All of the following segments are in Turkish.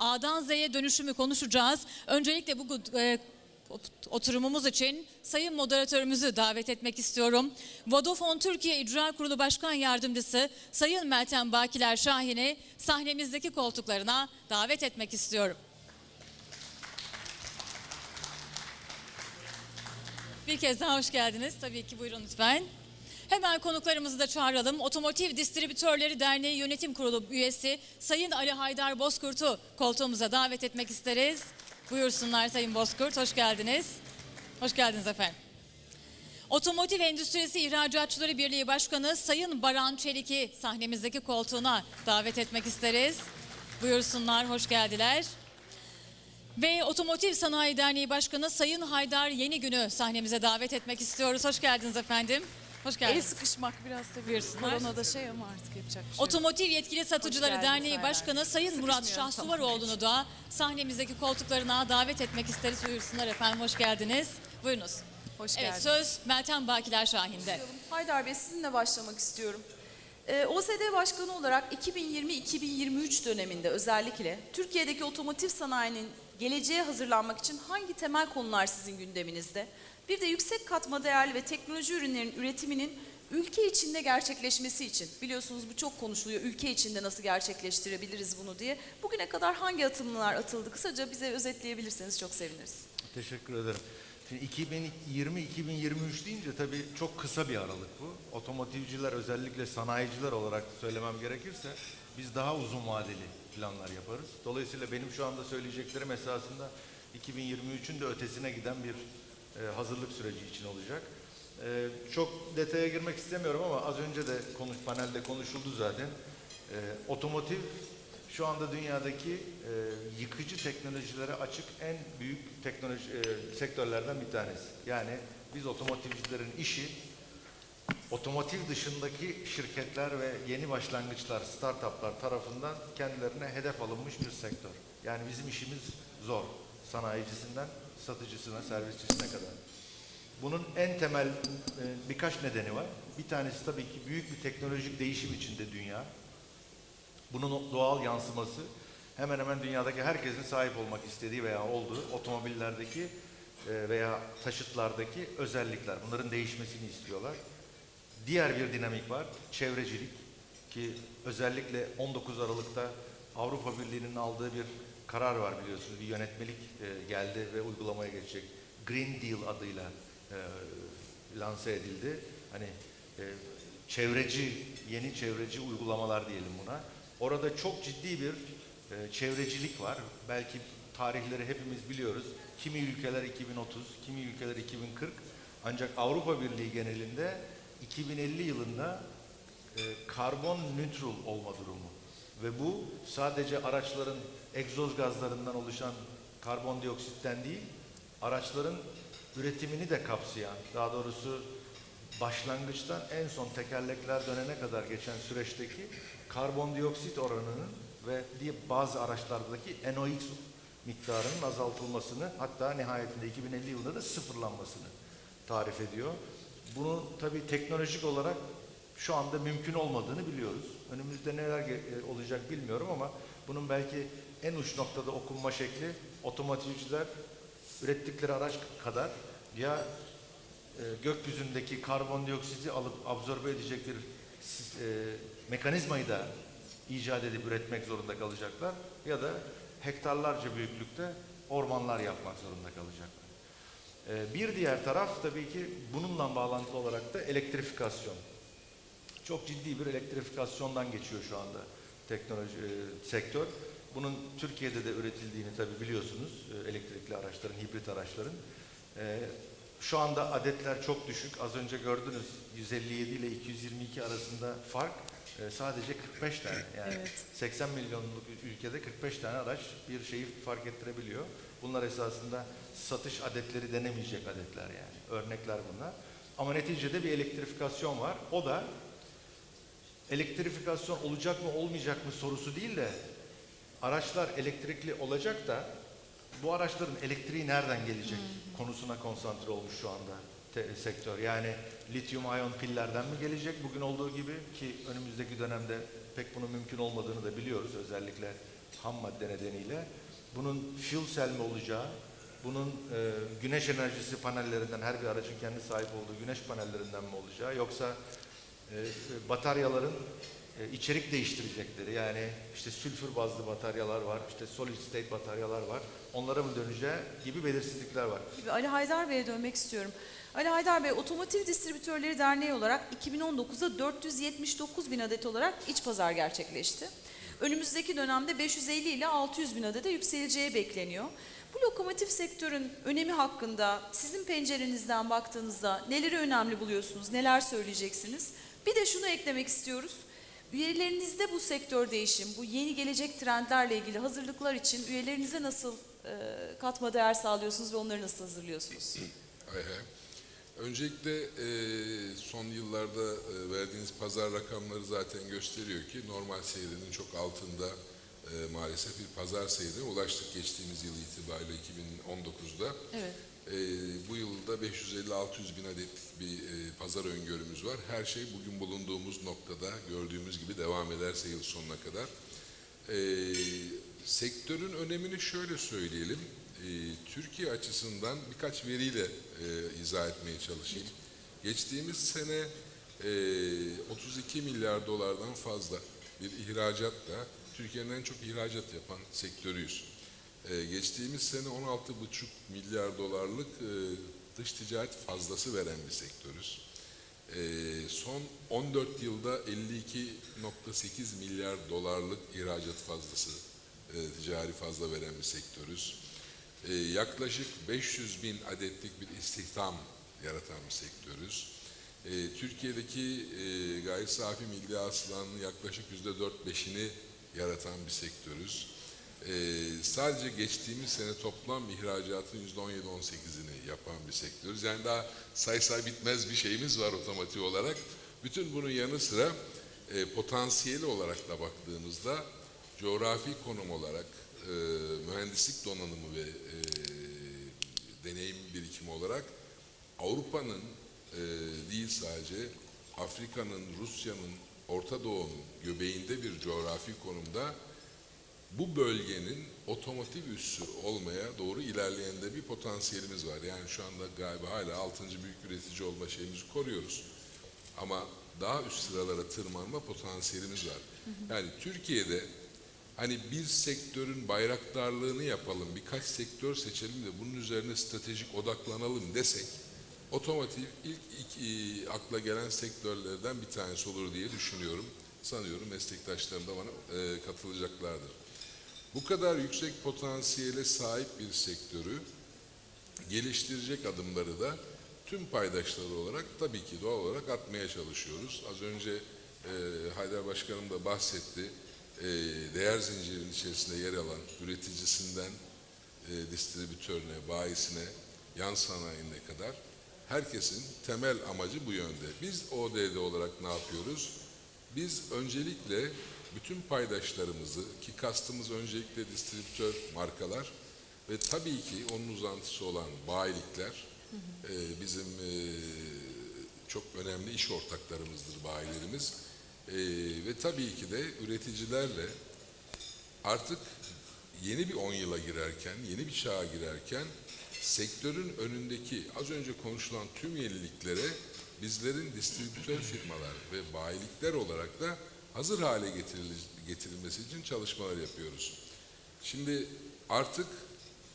A'dan Z'ye dönüşümü konuşacağız. Öncelikle bu e, oturumumuz için Sayın Moderatörümüzü davet etmek istiyorum. Vodafone Türkiye İcra Kurulu Başkan Yardımcısı Sayın Meltem Bakiler Şahin'i sahnemizdeki koltuklarına davet etmek istiyorum. Bir kez daha hoş geldiniz. Tabii ki buyurun lütfen. Hemen konuklarımızı da çağıralım. Otomotiv Distribütörleri Derneği Yönetim Kurulu üyesi Sayın Ali Haydar Bozkurt'u koltuğumuza davet etmek isteriz. Buyursunlar Sayın Bozkurt, hoş geldiniz. Hoş geldiniz efendim. Otomotiv Endüstrisi İhracatçıları Birliği Başkanı Sayın Baran Çelik'i sahnemizdeki koltuğuna davet etmek isteriz. Buyursunlar, hoş geldiler. Ve Otomotiv Sanayi Derneği Başkanı Sayın Haydar Yenigün'ü sahnemize davet etmek istiyoruz. Hoş geldiniz efendim. Hoş El geldiniz. sıkışmak biraz tabii. Buyursunlar. Koronada şey ama artık yapacak bir şey yok. Otomotiv Yetkili Satıcıları Hoş geldiniz Derneği. Başkanı Sayın Murat Sıkışmıyorum, Şahsuvaroğlu'nu da sahnemizdeki koltuklarına davet etmek isteriz. Buyursunlar efendim, hoş geldiniz. Buyurunuz. Hoş Evet, geldiniz. söz Meltem Bakiler Şahin'de. Haydar Bey sizinle başlamak istiyorum. Ee, OSD Başkanı olarak 2020-2023 döneminde özellikle Türkiye'deki otomotiv sanayinin geleceğe hazırlanmak için hangi temel konular sizin gündeminizde? Bir de yüksek katma değerli ve teknoloji ürünlerin üretiminin ülke içinde gerçekleşmesi için biliyorsunuz bu çok konuşuluyor. Ülke içinde nasıl gerçekleştirebiliriz bunu diye. Bugüne kadar hangi atımlar atıldı? Kısaca bize özetleyebilirseniz çok seviniriz. Teşekkür ederim. Şimdi 2020-2023 deyince tabii çok kısa bir aralık bu. Otomotivciler özellikle sanayiciler olarak söylemem gerekirse biz daha uzun vadeli planlar yaparız. Dolayısıyla benim şu anda söyleyeceklerim esasında 2023'ün de ötesine giden bir e, hazırlık süreci için olacak. E, çok detaya girmek istemiyorum ama az önce de konuş, panelde konuşuldu zaten. E, otomotiv şu anda dünyadaki yıkıcı teknolojilere açık en büyük teknoloji sektörlerden bir tanesi. Yani biz otomotivcilerin işi otomotiv dışındaki şirketler ve yeni başlangıçlar, startuplar tarafından kendilerine hedef alınmış bir sektör. Yani bizim işimiz zor. Sanayicisinden satıcısına, servisçisine kadar. Bunun en temel e, birkaç nedeni var. Bir tanesi tabii ki büyük bir teknolojik değişim içinde dünya. Bunun doğal yansıması hemen hemen dünyadaki herkesin sahip olmak istediği veya olduğu otomobillerdeki e, veya taşıtlardaki özellikler. Bunların değişmesini istiyorlar. Diğer bir dinamik var, çevrecilik ki özellikle 19 Aralık'ta Avrupa Birliği'nin aldığı bir karar var biliyorsunuz. Bir yönetmelik e, geldi ve uygulamaya geçecek. Green Deal adıyla e, lanse edildi. Hani e, çevreci, yeni çevreci uygulamalar diyelim buna. Orada çok ciddi bir e, çevrecilik var. Belki tarihleri hepimiz biliyoruz. Kimi ülkeler 2030, kimi ülkeler 2040. Ancak Avrupa Birliği genelinde 2050 yılında e, karbon neutral olma durumu. Ve bu sadece araçların egzoz gazlarından oluşan karbondioksitten değil, araçların üretimini de kapsayan, daha doğrusu başlangıçtan en son tekerlekler dönene kadar geçen süreçteki karbondioksit oranının ve diye bazı araçlardaki NOx miktarının azaltılmasını hatta nihayetinde 2050 yılında da sıfırlanmasını tarif ediyor. Bunu tabii teknolojik olarak şu anda mümkün olmadığını biliyoruz. Önümüzde neler e, olacak bilmiyorum ama bunun belki en uç noktada okunma şekli otomotivciler ürettikleri araç kadar ya e, gökyüzündeki karbondioksiti alıp absorbe edecek bir e, mekanizmayı da icat edip üretmek zorunda kalacaklar ya da hektarlarca büyüklükte ormanlar yapmak zorunda kalacaklar. E, bir diğer taraf tabii ki bununla bağlantılı olarak da elektrifikasyon. Çok ciddi bir elektrifikasyondan geçiyor şu anda teknoloji e, sektör. Bunun Türkiye'de de üretildiğini tabii biliyorsunuz e, elektrikli araçların, hibrit araçların. E, şu anda adetler çok düşük. Az önce gördünüz 157 ile 222 arasında fark e, sadece 45 tane. Yani Evet. 80 milyonluk ülkede 45 tane araç bir şeyi fark ettirebiliyor. Bunlar esasında satış adetleri denemeyecek adetler yani. Örnekler bunlar. Ama neticede bir elektrifikasyon var. O da elektrifikasyon olacak mı olmayacak mı sorusu değil de araçlar elektrikli olacak da bu araçların elektriği nereden gelecek konusuna konsantre olmuş şu anda te- sektör. Yani lityum iyon pillerden mi gelecek bugün olduğu gibi ki önümüzdeki dönemde pek bunun mümkün olmadığını da biliyoruz özellikle ham madde nedeniyle. Bunun fuel cell mi olacağı, bunun e, güneş enerjisi panellerinden her bir aracın kendi sahip olduğu güneş panellerinden mi olacağı yoksa e, bataryaların e, içerik değiştirecekleri yani işte sülfür bazlı bataryalar var, işte solid state bataryalar var. Onlara mı döneceği gibi belirsizlikler var. gibi Ali Haydar Bey'e dönmek istiyorum. Ali Haydar Bey, Otomotiv Distribütörleri Derneği olarak 2019'da 479 bin adet olarak iç pazar gerçekleşti. Önümüzdeki dönemde 550 ile 600 bin adete yükseleceği bekleniyor. Bu lokomotif sektörün önemi hakkında sizin pencerenizden baktığınızda neleri önemli buluyorsunuz, neler söyleyeceksiniz? Bir de şunu eklemek istiyoruz. Üyelerinizde bu sektör değişim, bu yeni gelecek trendlerle ilgili hazırlıklar için üyelerinize nasıl e, katma değer sağlıyorsunuz ve onları nasıl hazırlıyorsunuz? Öncelikle e, son yıllarda e, verdiğiniz pazar rakamları zaten gösteriyor ki normal seyrinin çok altında e, maalesef bir pazar seyrine ulaştık geçtiğimiz yıl itibariyle 2019'da. Evet. E, bu yılda 550-600 bin adet bir e, pazar öngörümüz var. Her şey bugün bulunduğumuz noktada gördüğümüz gibi devam ederse yıl sonuna kadar. E, sektörün önemini şöyle söyleyelim. E, Türkiye açısından birkaç veriyle e, izah etmeye çalışayım. Geçtiğimiz sene e, 32 milyar dolardan fazla bir ihracatla Türkiye'nin en çok ihracat yapan sektörüyüz. E, geçtiğimiz sene 16,5 milyar dolarlık e, dış ticaret fazlası veren bir sektörüz. E, son 14 yılda 52.8 milyar dolarlık ihracat fazlası e, ticari fazla veren bir sektörüz. E, yaklaşık 500 bin adetlik bir istihdam yaratan bir sektörüz. Türkiye'deki e, gayri safi milli hasılanın yaklaşık %4-5'ini yaratan bir sektörüz. E, sadece geçtiğimiz sene toplam ihracatın %17-18'ini yapan bir sektörüz. Yani daha sayısal bitmez bir şeyimiz var otomotiv olarak. Bütün bunun yanı sıra e, potansiyeli olarak da baktığımızda coğrafi konum olarak e, mühendislik donanımı ve e, deneyim birikimi olarak Avrupa'nın e, değil sadece Afrika'nın, Rusya'nın, Orta Doğu'nun göbeğinde bir coğrafi konumda bu bölgenin otomotiv üssü olmaya doğru ilerleyen de bir potansiyelimiz var. Yani şu anda galiba hala 6. büyük üretici olma şeyimizi koruyoruz. Ama daha üst sıralara tırmanma potansiyelimiz var. Yani Türkiye'de hani bir sektörün bayraktarlığını yapalım, birkaç sektör seçelim de bunun üzerine stratejik odaklanalım desek, otomotiv ilk, ilk e, akla gelen sektörlerden bir tanesi olur diye düşünüyorum. Sanıyorum meslektaşlarım da bana e, katılacaklardır. Bu kadar yüksek potansiyele sahip bir sektörü geliştirecek adımları da tüm paydaşları olarak tabii ki doğal olarak atmaya çalışıyoruz. Az önce e, Haydar Başkanım da bahsetti. E, değer zincirinin içerisinde yer alan üreticisinden e, distribütörüne, bayisine, yan sanayine kadar herkesin temel amacı bu yönde. Biz ODD olarak ne yapıyoruz? Biz öncelikle bütün paydaşlarımızı ki kastımız öncelikle distribütör markalar ve tabii ki onun uzantısı olan bayilikler e, bizim e, çok önemli iş ortaklarımızdır bayilerimiz. E, ve tabii ki de üreticilerle artık yeni bir 10 yıla girerken, yeni bir çağa girerken sektörün önündeki az önce konuşulan tüm yeniliklere bizlerin distribütör firmalar ve bayilikler olarak da hazır hale getiril- getirilmesi için çalışmalar yapıyoruz. Şimdi artık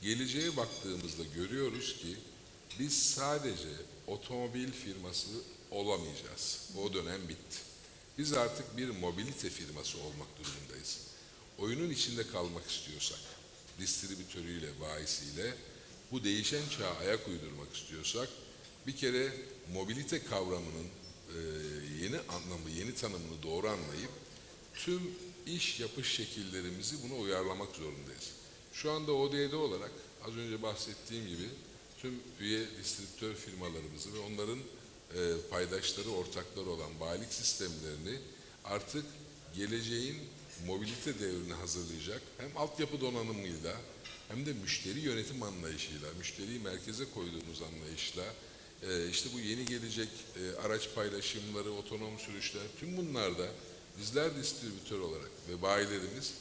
geleceğe baktığımızda görüyoruz ki biz sadece otomobil firması olamayacağız. O dönem bitti. Biz artık bir mobilite firması olmak durumundayız. Oyunun içinde kalmak istiyorsak, distribütörüyle, bayisiyle bu değişen çağa ayak uydurmak istiyorsak bir kere mobilite kavramının e, yeni anlamı, yeni tanımını doğru anlayıp tüm iş yapış şekillerimizi buna uyarlamak zorundayız. Şu anda ODD olarak az önce bahsettiğim gibi tüm üye distribütör firmalarımızı ve onların e, paydaşları, ortakları olan bayilik sistemlerini artık geleceğin mobilite devrini hazırlayacak hem altyapı donanımıyla hem de müşteri yönetim anlayışıyla, müşteriyi merkeze koyduğumuz anlayışla e, işte bu yeni gelecek e, araç paylaşımları, otonom sürüşler tüm bunlarda bizler distribütör olarak ve bayilerimiz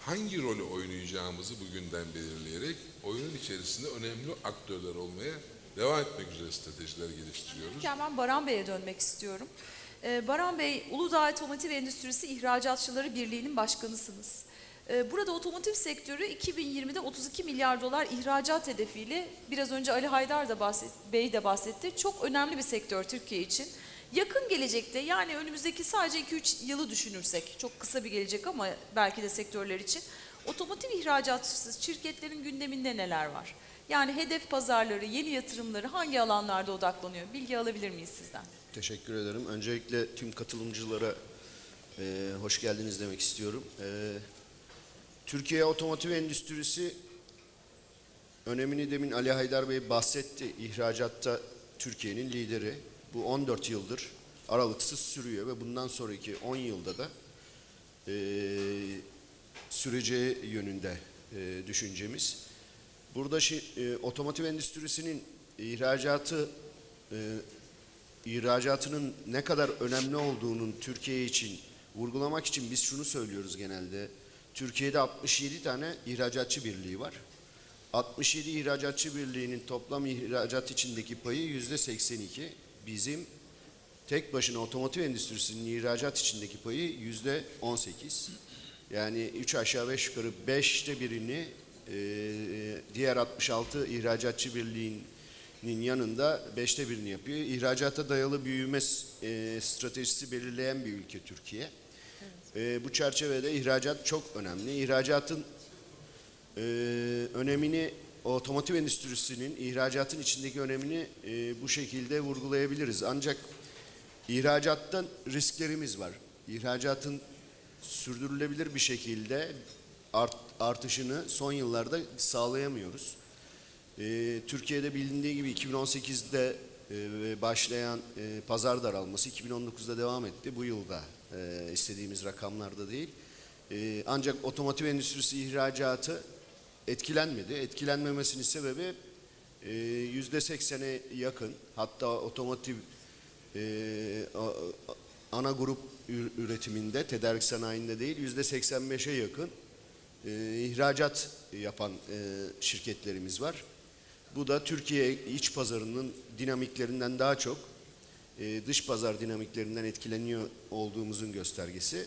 hangi rolü oynayacağımızı bugünden belirleyerek oyunun içerisinde önemli aktörler olmaya devam etmek üzere stratejiler geliştiriyoruz. Ben Baran Bey'e dönmek istiyorum. Ee, Baran Bey, Uludağ Otomotiv Endüstrisi İhracatçıları Birliği'nin başkanısınız. Ee, Burada otomotiv sektörü 2020'de 32 milyar dolar ihracat hedefiyle biraz önce Ali Haydar da bahset, Bey de bahsetti. Çok önemli bir sektör Türkiye için. Yakın gelecekte yani önümüzdeki sadece 2-3 yılı düşünürsek çok kısa bir gelecek ama belki de sektörler için otomotiv ihracatçısı şirketlerin gündeminde neler var? Yani hedef pazarları, yeni yatırımları hangi alanlarda odaklanıyor? Bilgi alabilir miyiz sizden? Teşekkür ederim. Öncelikle tüm katılımcılara e, hoş geldiniz demek istiyorum. E, Türkiye otomotiv endüstrisi önemini demin Ali Haydar Bey bahsetti. İhracatta Türkiye'nin lideri. Bu 14 yıldır aralıksız sürüyor ve bundan sonraki 10 yılda da e, süreceği yönünde e, düşüncemiz. Burada şi, e, otomotiv endüstrisinin ihracatı e, ihracatının ne kadar önemli olduğunun Türkiye için vurgulamak için biz şunu söylüyoruz genelde. Türkiye'de 67 tane ihracatçı birliği var. 67 ihracatçı birliğinin toplam ihracat içindeki payı yüzde 82. Bizim tek başına otomotiv endüstrisinin ihracat içindeki payı yüzde 18. Yani 3 aşağı 5 yukarı 5'te birini e, diğer 66 ihracatçı birliğinin yanında beşte birini yapıyor. İhracata dayalı büyüme e, stratejisi belirleyen bir ülke Türkiye. E, bu çerçevede ihracat çok önemli. İhracatın e, önemini otomotiv endüstrisinin ihracatın içindeki önemini e, bu şekilde vurgulayabiliriz. Ancak ihracattan risklerimiz var. İhracatın sürdürülebilir bir şekilde art, artışını son yıllarda sağlayamıyoruz. Ee, Türkiye'de bilindiği gibi 2018'de e, başlayan e, pazar daralması 2019'da devam etti. Bu yılda e, istediğimiz rakamlarda değil. E, ancak otomotiv endüstrisi ihracatı etkilenmedi. Etkilenmemesinin sebebi e, yüzde seksene yakın hatta otomotiv e, ana grup ür- üretiminde tedarik sanayinde değil yüzde 85'e yakın e, ihracat yapan e, şirketlerimiz var. Bu da Türkiye iç pazarının dinamiklerinden daha çok e, dış pazar dinamiklerinden etkileniyor olduğumuzun göstergesi.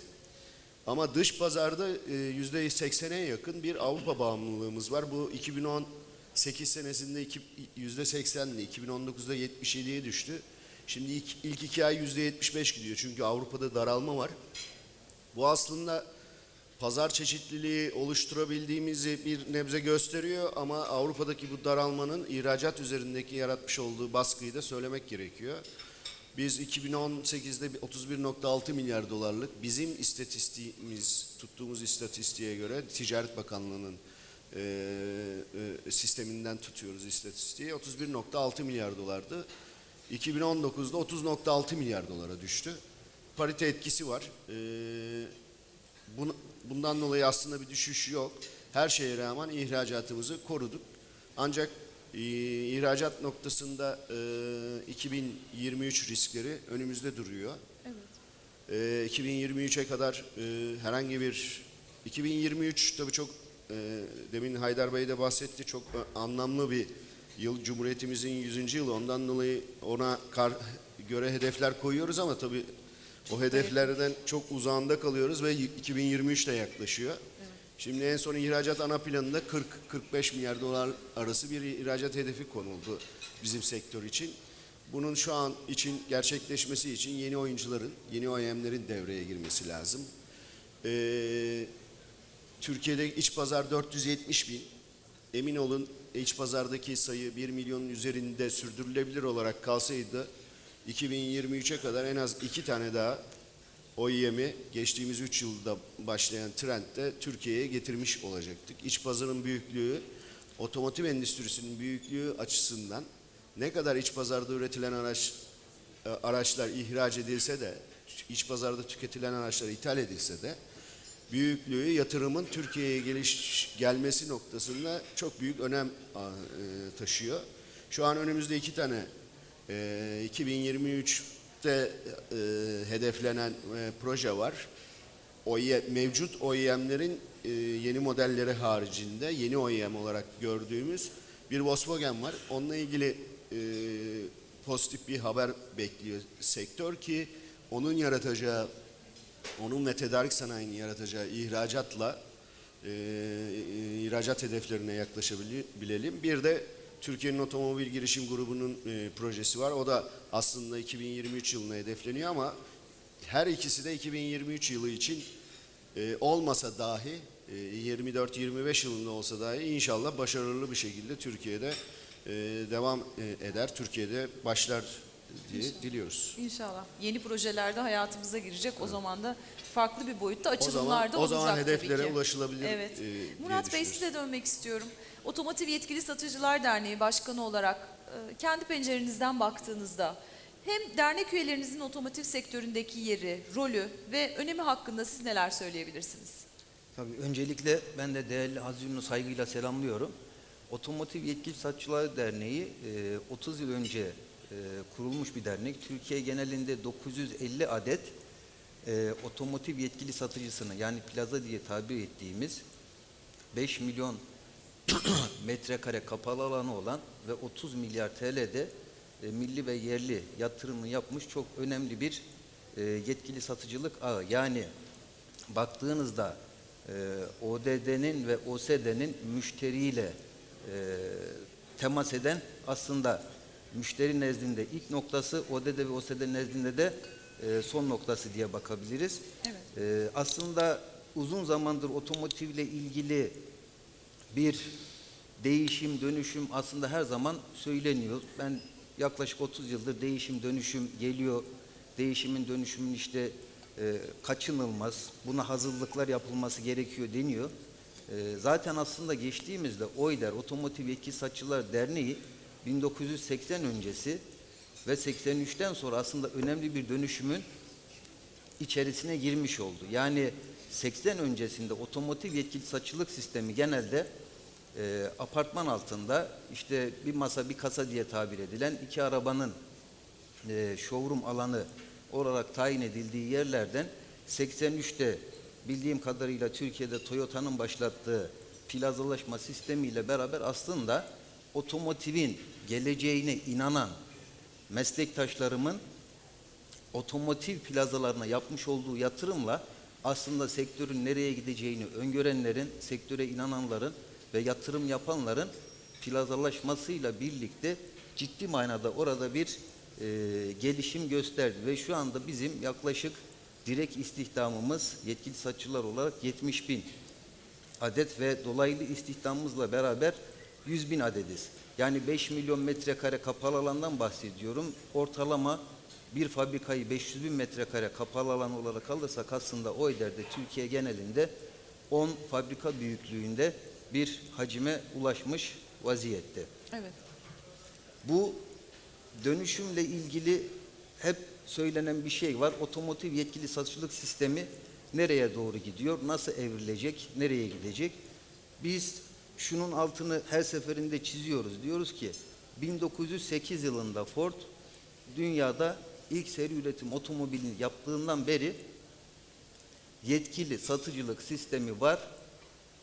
Ama dış pazarda e, yüzde 80'e yakın bir Avrupa bağımlılığımız var. Bu 2018 senesinde yüzde 80'di, 2019'da 77'ye düştü. Şimdi ilk, ilk iki ay yüzde 75 gidiyor çünkü Avrupa'da daralma var. Bu aslında pazar çeşitliliği oluşturabildiğimizi bir nebze gösteriyor ama Avrupa'daki bu daralmanın ihracat üzerindeki yaratmış olduğu baskıyı da söylemek gerekiyor. Biz 2018'de bir 31.6 milyar dolarlık bizim istatistiğimiz, tuttuğumuz istatistiğe göre Ticaret Bakanlığı'nın e, e, sisteminden tutuyoruz istatistiği. 31.6 milyar dolardı. 2019'da 30.6 milyar dolara düştü. Parite etkisi var. E, bunu- bundan dolayı aslında bir düşüş yok. Her şeye rağmen ihracatımızı koruduk. Ancak ihracat noktasında e, 2023 riskleri önümüzde duruyor. Evet. E, 2023'e kadar e, herhangi bir 2023 tabii çok e, demin Haydar Bey de bahsetti çok ö- anlamlı bir yıl Cumhuriyetimizin 100. yılı ondan dolayı ona kar, göre hedefler koyuyoruz ama tabii o hedeflerden çok uzağında kalıyoruz ve 2023 de yaklaşıyor. Şimdi en son ihracat ana planında 40-45 milyar dolar arası bir ihracat hedefi konuldu bizim sektör için. Bunun şu an için gerçekleşmesi için yeni oyuncuların, yeni OEM'lerin devreye girmesi lazım. Ee, Türkiye'de iç pazar 470 bin. Emin olun iç pazardaki sayı 1 milyonun üzerinde sürdürülebilir olarak kalsaydı 2023'e kadar en az iki tane daha OEM'i geçtiğimiz 3 yılda başlayan trendde Türkiye'ye getirmiş olacaktık. İç pazarın büyüklüğü, otomotiv endüstrisinin büyüklüğü açısından ne kadar iç pazarda üretilen araç e, araçlar ihraç edilse de iç pazarda tüketilen araçlar ithal edilse de büyüklüğü yatırımın Türkiye'ye geliş gelmesi noktasında çok büyük önem e, taşıyor. Şu an önümüzde iki tane e, 2023 de e, hedeflenen e, proje var. OEM, mevcut OEM'lerin e, yeni modelleri haricinde yeni OEM olarak gördüğümüz bir Volkswagen var. Onunla ilgili e, pozitif bir haber bekliyor sektör ki onun yaratacağı, onun ve tedarik sanayinin yaratacağı ihracatla e, e, ihracat hedeflerine yaklaşabilelim. Bir de Türkiye'nin Otomobil Girişim Grubu'nun e, projesi var. O da aslında 2023 yılına hedefleniyor ama her ikisi de 2023 yılı için e, olmasa dahi e, 24-25 yılında olsa dahi inşallah başarılı bir şekilde Türkiye'de e, devam e, eder. Türkiye'de başlar diye diliyoruz. İnşallah. Yeni projelerde hayatımıza girecek. O zaman da farklı bir boyutta O açılımlar zaman da o olacak zaman hedeflere ulaşılabilir Evet. e, Murat Bey size dönmek istiyorum. Otomotiv Yetkili Satıcılar Derneği Başkanı olarak e, kendi pencerenizden baktığınızda hem dernek üyelerinizin otomotiv sektöründeki yeri, rolü ve önemi hakkında siz neler söyleyebilirsiniz? Tabii öncelikle ben de değerli Ünlü saygıyla selamlıyorum. Otomotiv Yetkili Satışçılar Derneği e, 30 yıl önce e, kurulmuş bir dernek. Türkiye genelinde 950 adet e, otomotiv yetkili satıcısını yani plaza diye tabir ettiğimiz 5 milyon metrekare kapalı alanı olan ve 30 milyar TL'de e, milli ve yerli yatırımını yapmış çok önemli bir e, yetkili satıcılık ağı. Yani baktığınızda e, ODD'nin ve OSD'nin müşteriyle e, temas eden aslında müşteri nezdinde ilk noktası ODD ve OSD nezdinde de e, son noktası diye bakabiliriz. Evet. E, aslında uzun zamandır otomotivle ilgili bir değişim, dönüşüm aslında her zaman söyleniyor. Ben yaklaşık 30 yıldır değişim, dönüşüm geliyor. Değişimin, dönüşümün işte e, kaçınılmaz, buna hazırlıklar yapılması gerekiyor deniyor. E, zaten aslında geçtiğimizde OYDER, Otomotiv Yetkili Satışçılar Derneği 1980 öncesi ve 83'ten sonra aslında önemli bir dönüşümün içerisine girmiş oldu. Yani 80 öncesinde otomotiv yetkili saçılık sistemi genelde e, apartman altında işte bir masa bir kasa diye tabir edilen iki arabanın e, showroom alanı olarak tayin edildiği yerlerden 83'te bildiğim kadarıyla Türkiye'de Toyota'nın başlattığı plazalaşma sistemiyle beraber aslında otomotivin geleceğine inanan meslektaşlarımın otomotiv plazalarına yapmış olduğu yatırımla aslında sektörün nereye gideceğini öngörenlerin, sektöre inananların ve yatırım yapanların plazalaşmasıyla birlikte ciddi manada orada bir e, gelişim gösterdi ve şu anda bizim yaklaşık direkt istihdamımız yetkili satışçılar olarak 70 bin adet ve dolaylı istihdamımızla beraber 100 bin adediz. Yani 5 milyon metrekare kapalı alandan bahsediyorum. Ortalama bir fabrikayı 500 bin metrekare kapalı alan olarak alırsak aslında o eder de Türkiye genelinde 10 fabrika büyüklüğünde bir hacime ulaşmış vaziyette. Evet. Bu dönüşümle ilgili hep söylenen bir şey var. Otomotiv yetkili satıcılık sistemi nereye doğru gidiyor? Nasıl evrilecek? Nereye gidecek? Biz şunun altını her seferinde çiziyoruz. Diyoruz ki 1908 yılında Ford dünyada ilk seri üretim otomobilini yaptığından beri yetkili satıcılık sistemi var.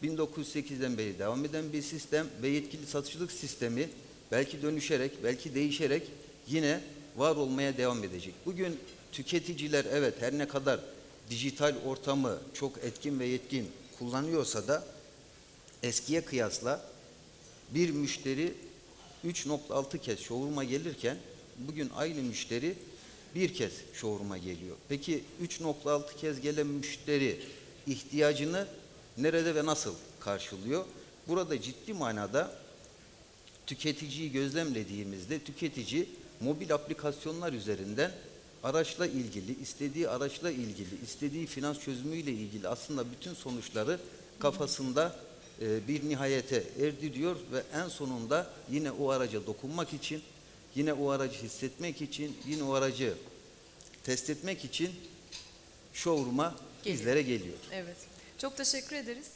1908'den beri devam eden bir sistem ve yetkili satıcılık sistemi belki dönüşerek, belki değişerek yine var olmaya devam edecek. Bugün tüketiciler evet her ne kadar dijital ortamı çok etkin ve yetkin kullanıyorsa da eskiye kıyasla bir müşteri 3.6 kez showroom'a gelirken bugün aynı müşteri bir kez showroom'a geliyor. Peki 3.6 kez gelen müşteri ihtiyacını nerede ve nasıl karşılıyor? Burada ciddi manada tüketiciyi gözlemlediğimizde tüketici mobil aplikasyonlar üzerinden araçla ilgili, istediği araçla ilgili, istediği finans çözümüyle ilgili aslında bütün sonuçları kafasında e, bir nihayete erdiriyor ve en sonunda yine o araca dokunmak için, yine o aracı hissetmek için, yine o aracı test etmek için showroom'a bizlere geliyor. Evet. Çok teşekkür ederiz.